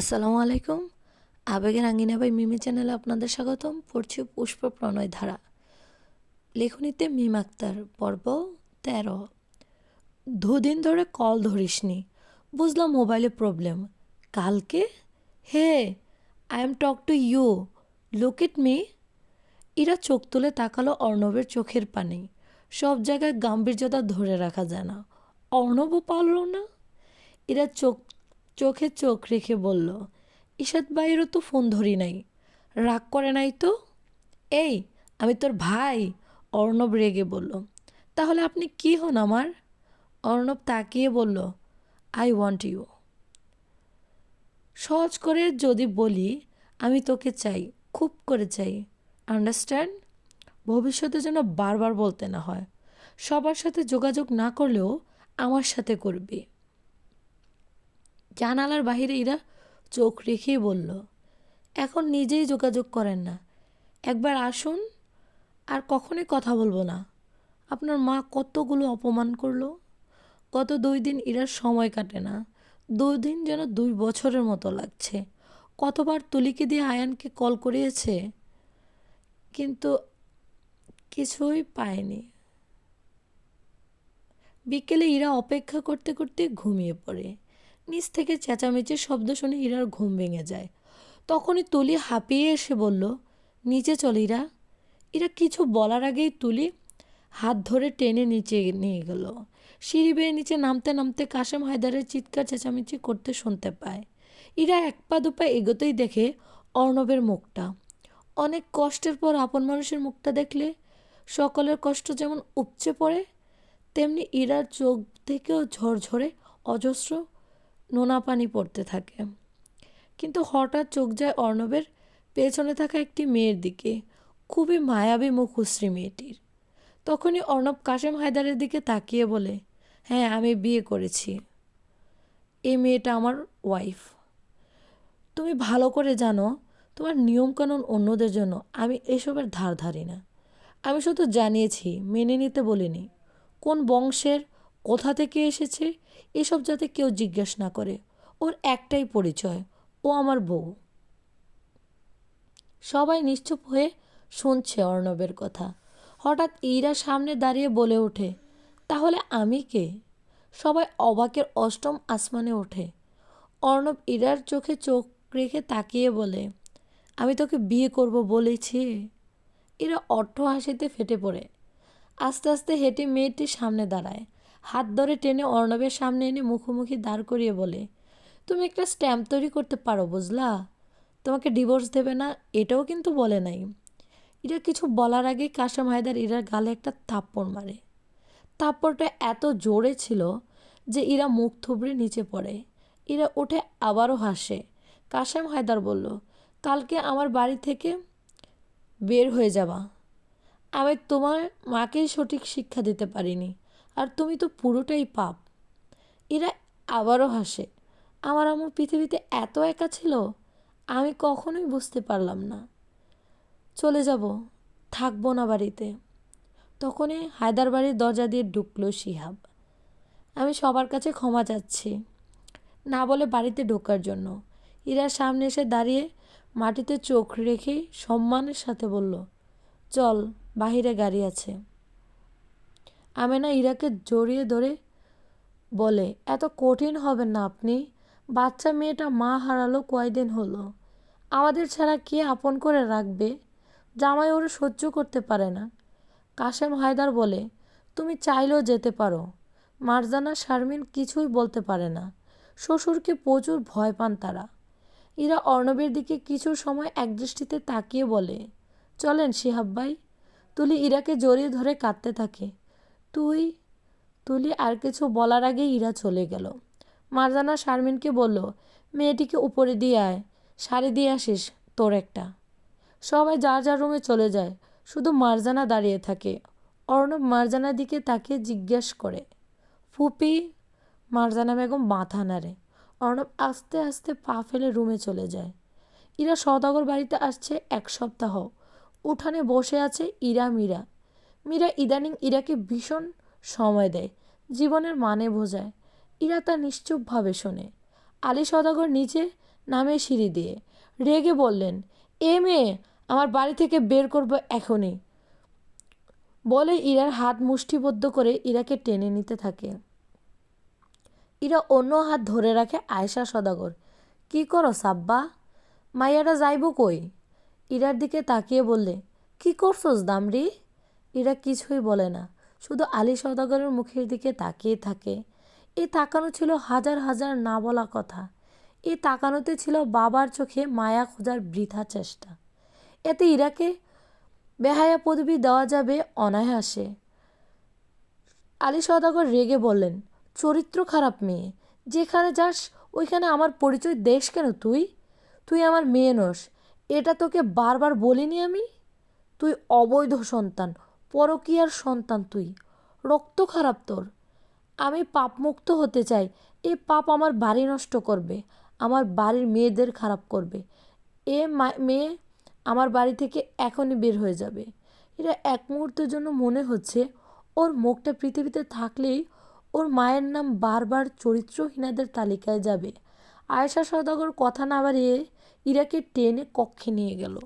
আসসালামু আলাইকুম। আবেগের আঙ্গিনা বাই মিমি চ্যানেলে আপনাদের স্বাগতম। পড়ছি পুষ্প প্রণয় ধারা। লেখনীতে মিম আক্তার, পর্ব তেরো। দুদিন ধরে কল ধরিসনি। বুঝলাম মোবাইলে প্রবলেম। কালকে? Hey, I am talk to you. Look it me. Ira চোখ তুলে তাকালো অর্ণবের চোখের পানি। সব জায়গায় গাম্ভীর্যতা ধরে রাখা যায় না। অর্ণবও পারল না। এরা চোখ চোখে চোখ রেখে বলল ঈশাদ ভাইয়েরও তো ফোন ধরি নাই। রাগ করে নাই তো? এই, আমি তোর ভাই, অর্ণব রেগে বলল। তাহলে আপনি কি হন আমার? অর্ণব তাকিয়ে বলল আই ওয়ান্ট ইউ সহজ করে যদি বলি, আমি তোকে চাই, খুব করে চাই আন্ডারস্ট্যান্ড ভবিষ্যতে যেন বারবার বলতে না হয়। সবার সাথে যোগাযোগ না করলেও আমার সাথে করবি। জানালার বাহিরে এরা চোখ রেখেই বলল, এখন নিজেই যোগাযোগ করেন না। একবার আসুন, আর কখনোই কথা বলব না। আপনার মা কতগুলো অপমান করল। গত দুই দিন ইরার সময় কাটে না। দুই দিন যেন দুই বছরের মতো লাগছে। কতবার তুলিকে দিয়ে আয়ানকে কল করিয়েছে। কিন্তু কিছুই পায়নি। বিকেলে ইরা অপেক্ষা করতে করতে ঘুমিয়ে পড়ে। নিচ থেকে চেঁচামেচির শব্দ শুনে ইরার ঘুম ভেঙে যায়। তখনই তুলি হাঁপিয়ে এসে বলল, নিচে চল ইরা ইরা কিছু বলার আগেই তুলি হাত ধরে টেনে নিচে নিয়ে গেল। সিঁড়ি বেয়ে নিচে নামতে নামতে কাশেম হায়দারের চিৎকার চেঁচামেচি করতে শুনতে পায়। ইরা এক পা দুপা এগোতেই দেখে অর্ণবের মুখটা। অনেক কষ্টের পর আপন মানুষের মুখটা দেখলে সকলের কষ্ট যেমন উপচে পড়ে, তেমনি ইরার চোখ থেকেও ঝরঝরে অজস্র নোনা পানি পড়তে থাকে। কিন্তু হঠাৎ চোখ যায় অর্ণবের, পেছনে থাকা একটি মেয়ের দিকে। খুবই মায়াবী মুখশ্রী মেয়েটির। তখনই অর্ণব কাশেম হায়দারের দিকে তাকিয়ে বলে হ্যাঁ আমি বিয়ে করেছি। এই মেয়েটা আমার ওয়াইফ তুমি ভালো করে জানো, তোমার নিয়মকানুন অন্যদের জন্য আমি এসবের ধার ধারি না। আমি শুধু জানিয়েছি, মেনে নিতে বলিনি। কোন বংশের, কোথা থেকে এসেছে এসব যাতে কেউ জিজ্ঞেস না করে। ওর একটাই পরিচয়, ও আমার বউ। সবাই নিশ্চুপ হয়ে শুনছে অর্ণবের কথা। হঠাৎ ইরা সামনে দাঁড়িয়ে বলে ওঠে, তাহলে আমি কে? সবাই অবাকের অষ্টম আসমানে ওঠে। অর্ণব ইরার চোখে চোখ রেখে তাকিয়ে বলে, আমি তোকে বিয়ে করব বলেছি? এরা অট্ট হাসিতে ফেটে পড়ে। আস্তে আস্তে হেঁটে মেয়েটির সামনে দাঁড়ায়। হাত ধরে টেনে অর্ণবের সামনে এনে মুখোমুখি দাঁড় করিয়ে বলে, তুমি একটা স্ট্যাম্প তৈরি করতে পারো, বুঝলা? তোমাকে ডিভোর্স দেবে না, এটাও কিন্তু বলে নাই। এরা কিছু বলার আগে কাসাম হায়দার ইরার গালে একটা থাপ্পড় মারে। থাপ্পড়টা এত জোরে ছিল যে ইরা মুখ থুবড়ে নিচে পড়ে। ইরা উঠে আবারও হাসে। কাসাম হায়দার বলল, কালকে আমার বাড়ি থেকে বের হয়ে যাবা। আমি তোমার মাকেই সঠিক শিক্ষা দিতে পারিনি। আর তুমি তো পুরোটাই পাপ। এরা আবারও হাসে, আমার আমার পৃথিবীতে এত একা ছিল, আমি কখনোই বুঝতে পারলাম না। চলে যাব, থাকব না বাড়িতে। তখনই হায়দার বাড়ির দরজা দিয়ে ঢুকলো শিহাব। আমি সবার কাছে ক্ষমা চাচ্ছি, না বলে বাড়িতে ঢোকার জন্য। ইরার সামনে এসে দাঁড়িয়ে মাটিতে চোখ রেখেই সম্মানের সাথে বলল, চল, বাহিরে গাড়ি আছে। আমেনা ইরাকে জড়িয়ে ধরে বলে, এত কঠিন হবেন না আপনি। বাচ্চা মেয়েটা মা হারালো কয়দিন হলো? আমাদের ছাড়া কে আপন করে রাখবে? জামাই ওরা সহ্য করতে পারে না। কাশেম হায়দার বলে, তুমি চাইলেও যেতে পারো। মারজানা শারমিন কিছুই বলতে পারে না। শ্বশুরকে প্রচুর ভয় পান তারা। ইরা অর্ণবের দিকে কিছু সময় একদৃষ্টিতে তাকিয়ে বলে, চলেন শিহাব ভাই। তুলি ইরাকে জড়িয়ে ধরে কাঁদতে থাকে। তুই, তুলি আর কিছু বলার আগে ইরা চলে গেল। মারজানা শারমিনকে বলল, মেয়েটিকে উপরে দিয়ে আয়, শাড়ি দিয়ে আসিস তোর একটা। সবাই যার যার রুমে চলে যায়, শুধু মারজানা দাঁড়িয়ে থাকে। অর্ণব মারজানার দিকে তাকে জিজ্ঞেস করে, ফুপি? মারজানা বেগম মাথা নাড়ে। অর্ণব আস্তে আস্তে পা ফেলে রুমে চলে যায়। ইরা সদাগর বাড়িতে আসছে এক সপ্তাহ। উঠানে বসে আছে ইরা মীরা। মীরা ইদানিং ইরাকে ভীষণ সময় দেয়, জীবনের মানে বোঝায়। ইরা তা নিশ্চুপভাবে শোনে। আলী সদাগর নিচে নামে সিঁড়ি দিয়ে রেগে বললেন, এ মেয়ে, আমার বাড়ি থেকে বের করব এখনই। বলে ইরার হাত মুষ্টিবদ্ধ করে ইরাকে টেনে নিতে থাকে। ইরা অন্য হাত ধরে রাখে আয়েশা সদাগর। কি করো সাব্বা? মাইয়াটা যাইব কই? ইরার দিকে তাকিয়ে বললে, কি করছোস দামরি ইরা কিছুই বলে না। শুধু আলী সদাগরের মুখের দিকে তাকিয়ে থাকে। এ তাকানো ছিল হাজার হাজার না বলা কথা। এ তাকানোতে ছিল বাবার চোখে মায়া খোঁজার বৃথা চেষ্টা। এতে ইরাকে বেহায়া পদবি দেওয়া যাবে অনায়াসে। আলী সদাগর রেগে বললেন, চরিত্র খারাপ মেয়ে। যেখানে যাস, ওইখানে আমার পরিচয় দেশ কেন তুই? তুই আমার মেয়ে নস। এটা তোকে বারবার বলিনি আমি? তুই অবৈধ সন্তান পরকীয়ার সন্তান তুই। রক্ত খারাপ তোর। আমি পাপমুক্ত হতে চাই। এ পাপ আমার বাড়ি নষ্ট করবে। আমার বাড়ির মেয়েদের খারাপ করবে। এ মেয়ে আমার বাড়ি থেকে এখনই বের হয়ে যাবে। এটা এক মুহূর্তের জন্য মনে হচ্ছে ওর মুখটা পৃথিবীতে থাকলেই ওর মায়ের নাম বারবার চরিত্রহীনাদের তালিকায় যাবে। আয়েশা সদাগর কথা না বাড়িয়ে ইরাকে টেনে কক্ষে নিয়ে গেল।